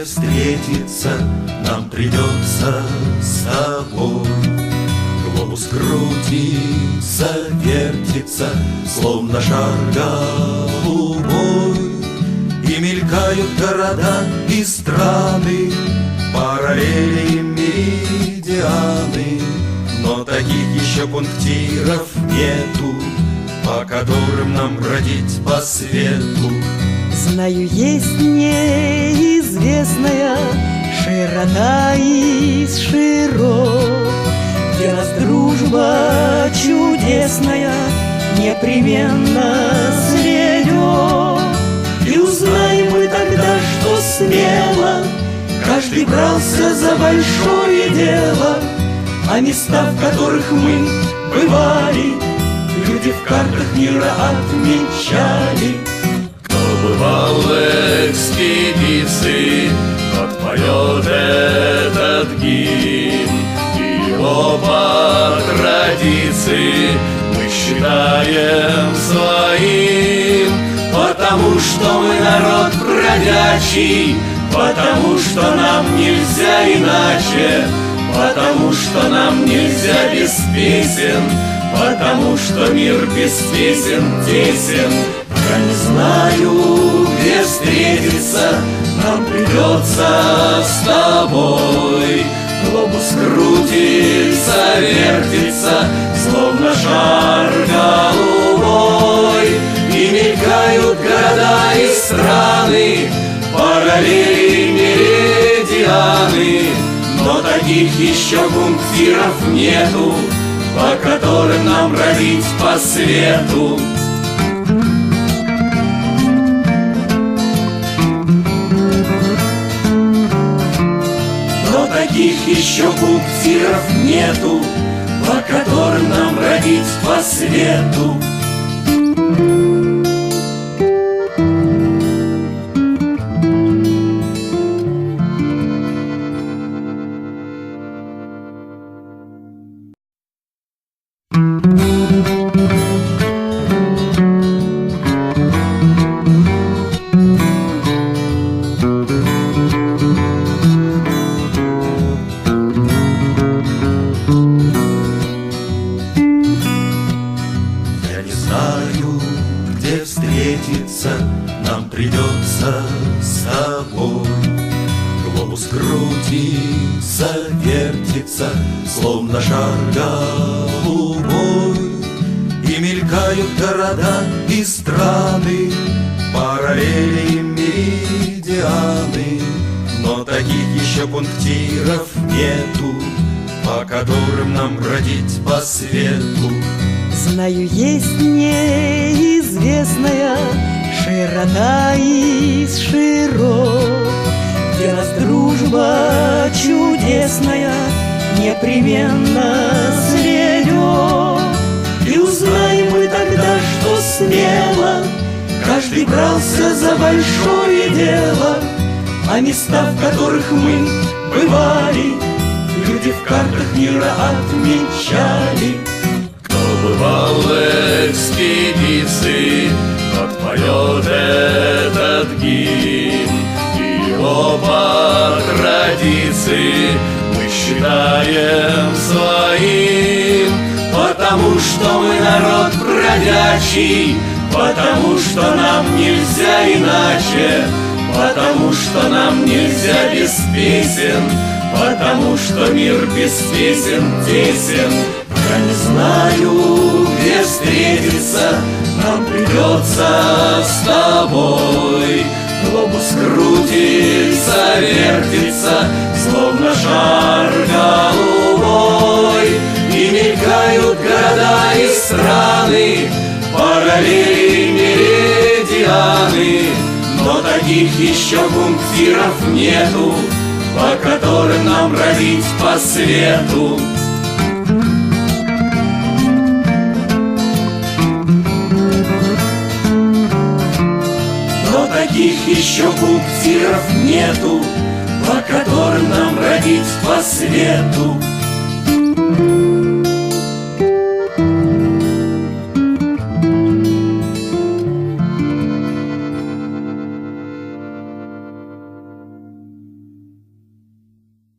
встретиться нам придется с тобой. Глобус крутится, вертится, словно шар голубой. И мелькают города и страны, параллели меридианы, но таких еще пунктиров нету, по которым нам бродить по свету. Знаю, есть неизвестная широта из широт, Где нас дружба чудесная непременно сведет. И узнаем мы тогда, что смело Каждый брался за большое дело, А места, в которых мы бывали, Люди в картах мира отмечали. В экспедиции, тот поет этот гимн. И его по традиции мы считаем своим, потому что мы народ бродячий, потому что нам нельзя иначе, потому что нам нельзя без песен, потому что мир без песен тесен. Я не знаю, где встретиться, нам придется с тобой. Глобус крутится, вертится, словно шар голубой. И мелькают города и страны, параллели меридианы. Но таких еще пунктиров нету, по которым нам бродить по свету. Таких еще пунктиров нету, по которым нам бродить по свету. Нам придется с тобой. Глобус крутится, вертится, словно шар голубой. И мелькают города и страны, параллели меридианы. Но таких еще пунктиров нету, по которым нам бродить по свету. Знаю, есть неизвестная широта из широт, Где нас дружба чудесная непременно сведет. И узнаем мы тогда, что смело Каждый брался за большое дело, А места, в которых мы бывали, Люди в картах мира отмечали. Кто бывал экспедиции, поет этот гимн. Его по традиции мы считаем своим, потому что мы народ бродячий, потому что нам нельзя иначе, потому что нам нельзя без песен, потому что мир без песен тесен. Я не знаю, где встретиться, нам придется с тобой. Глобус крутится, вертится, словно шар голубой. И мелькают города и страны, параллели меридианы. Но таких еще пунктиров нету, по которым нам бродить по свету. Таких еще буксиров нету По которым нам родить по свету Thank you.